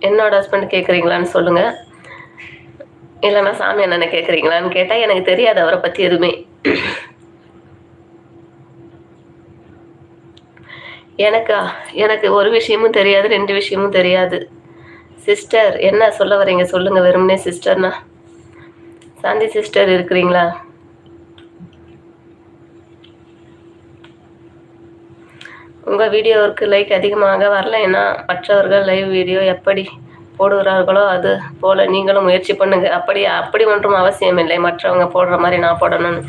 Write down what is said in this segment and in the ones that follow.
என்னோட ஹஸ்பண்ட் கேட்குறீங்களான்னு சொல்லுங்கள் இல்லைன்னா சாமி என்னென்ன கேட்குறீங்களான்னு கேட்டால் எனக்கு தெரியாது அவரை பற்றி எதுவுமே. எனக்கா? எனக்கு ஒரு விஷயமும் தெரியாது ரெண்டு விஷயமும் தெரியாது. சிஸ்டர் என்ன சொல்ல வரீங்க சொல்லுங்க வெறுமனே சிஸ்டர்னா சாந்தி சிஸ்டர் இருக்கிறீங்களா? உங்கள் வீடியோவிற்கு லைக் அதிகமாக வரலைன்னா மற்றவர்கள் லைவ் வீடியோ எப்படி போடுகிறார்களோ அது போல் நீங்களும் முயற்சி பண்ணுங்கள் அப்படி அப்படி ஒன்றும் அவசியம் இல்லை. மற்றவங்க போடுற மாதிரி நான் போடணும்னு.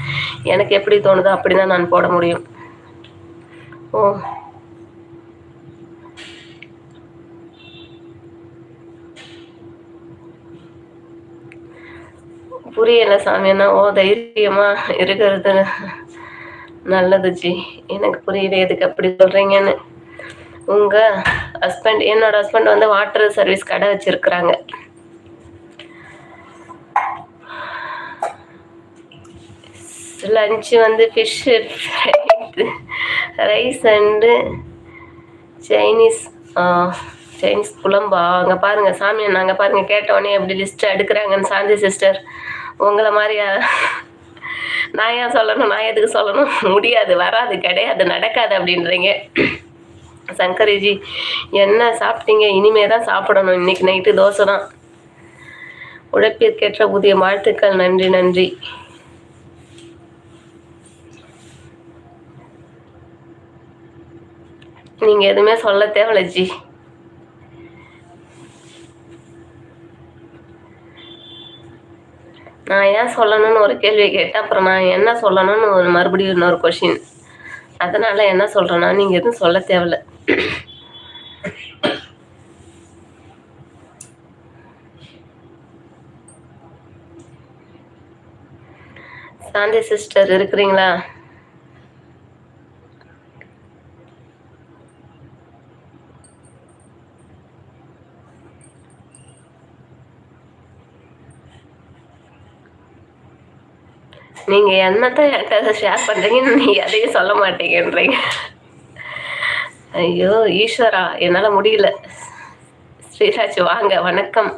எனக்கு எப்படி தோணுதோ அப்படி தான் நான் போட முடியும். ஓ. புரியல சாமின்னா ஓ தைரியமாக இருக்கிறது. நல்லது ஜி. எனக்கு புரியல எதுக்கு அப்படி சொல்றீங்கன்னு. உங்க ஹஸ்பண்ட் என்னோட ஹஸ்பண்ட் வந்து வாட்டர் சர்வீஸ் கடை வச்சிருக்கிறாங்க. லஞ்சு வந்து fish rice and Chinese Chinese குழம்பா அங்கே பாருங்கள் சாமி நாங்கள் பாருங்கள் கேட்டோடனே எப்படி லிஸ்ட்டு எடுக்கிறாங்கன்னு சாந்தி சிஸ்டர் உங்களை மாதிரியா நான் ஏன் சொல்லணும்? நான் எதுக்கு சொல்லணும்? முடியாது வராது கிடையாது நடக்காது அப்படின்றீங்க. சங்கரிஜி என்ன சாப்பிட்டீங்க? இனிமே தான் சாப்பிடணும். இன்னைக்கு நைட்டு தோசை தான் உழைப்பிற்கேற்ற புதிய வாழ்த்துக்கள். நன்றி நன்றி. நீங்கள் எதுவுமே சொல்ல தேவையில்ல ஜி. நான் ஏன் சொல்லணும்னு ஒரு கேள்வி கேட்டேன். அப்புறம் நான் என்ன சொல்லணும்னு ஒரு மறுபடியும் இன்னொரு கொஷின் அதனால் என்ன சொல்கிறேன்னா நீங்கள் எதுவும் சொல்ல தேவையில்ல. சாந்தி சிஸ்டர் இருக்கிறீங்களா? நீங்கள் என்னத்தை என்கிட்ட ஷேர் பண்ணுறீங்கன்னு நீங்கள் எதையும் சொல்ல மாட்டீங்கன்றீங்க. ஐயோ ஈஸ்வரா என்னால் முடியல. ஸ்ரீராஜ் வாங்க வணக்கம்.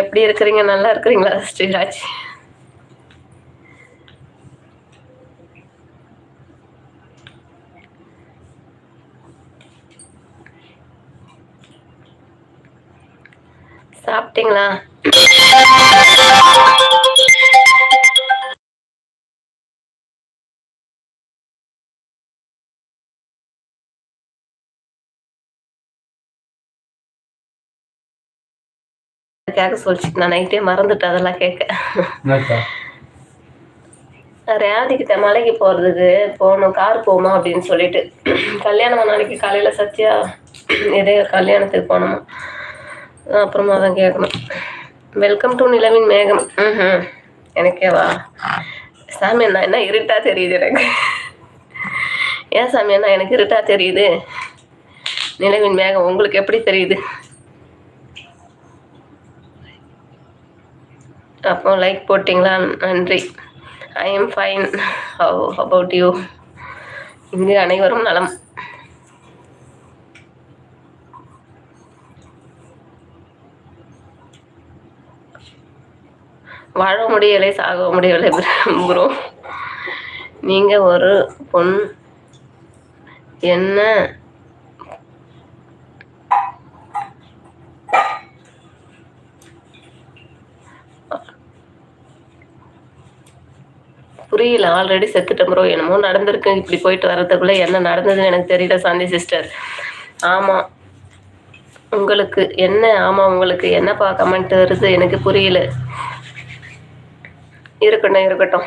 எப்படி இருக்கிறீங்க? நல்லா இருக்கிறீங்களா ஸ்ரீராஜ்? சாப்பிட்டீங்களா? கேட்க சொல்லிச்சு நான் நைட்டே மறந்துட்டேன் அதெல்லாம் கேட்க. ரேவதிக்கிட்ட மலைக்கு போகிறதுக்கு போகணும் கார் போகுமா அப்படின்னு சொல்லிட்டு. கல்யாணம் நாளைக்கு காலையில் சத்யா இதே கல்யாணத்துக்கு போகணுமா அப்புறமா தான் கேட்கணும். வெல்கம் டு நிலவின் மேகம். ம் எனக்கேவா சாமி அண்ணா என்ன இருட்டா தெரியுது எனக்கு? ஏன் சாமி அண்ணா எனக்கு இருட்டா தெரியுது? நிலவின் மேகம் உங்களுக்கு எப்படி தெரியுது? அப்போ லைக் போட்டிங்களா? நன்றி. I am fine how about you இங்கு அனைவரும் நலம். வாழ முடியலை சாக முடியலை ப்ரோ நீங்கள் ஒரு பொன் என்ன? புரியல ஆல்ரெடி செத்துட்டேன் ப்ரோ என்னமோ நடந்திருக்கு. இப்படி போயிட்டு வர்றதுக்குள்ள என்ன நடந்ததுன்னு எனக்கு தெரியல சாந்தி சிஸ்டர் ஆமாம் உங்களுக்கு என்ன ஆமாம் உங்களுக்கு என்னப்பா கமெண்ட் வருது? எனக்கு புரியல. இருக்கட்டும் இருக்கட்டும்.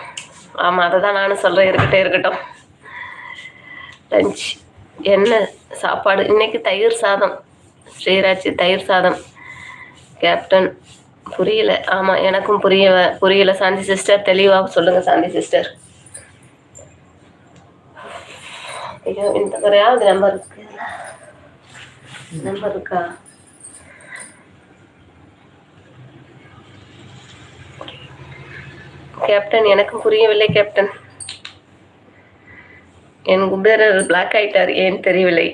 ஆமாம் அதை தான் நானும் சொல்கிறேன் இருக்கட்டும் இருக்கட்டும். லஞ்ச். என்ன சாப்பாடு? இன்னைக்கு தயிர் சாதம். ஸ்ரீராஜ் தயிர் சாதம். கேப்டன் புரியல. ஆமா எனக்கும் புரிய புரியல. சாந்தி சிஸ்டர் தெளிவாக சொல்லுங்க சாந்தி சிஸ்டர் ஐயோ இந்த முறையாவது நம்பர் இருக்கு. நம்பர் இருக்கா? கேப்டன் எனக்கும் புரியவில்லை கேப்டன் என் குபேரர் பிளாக் ஆயிட்டார். ஏன் தெரியவில்லை?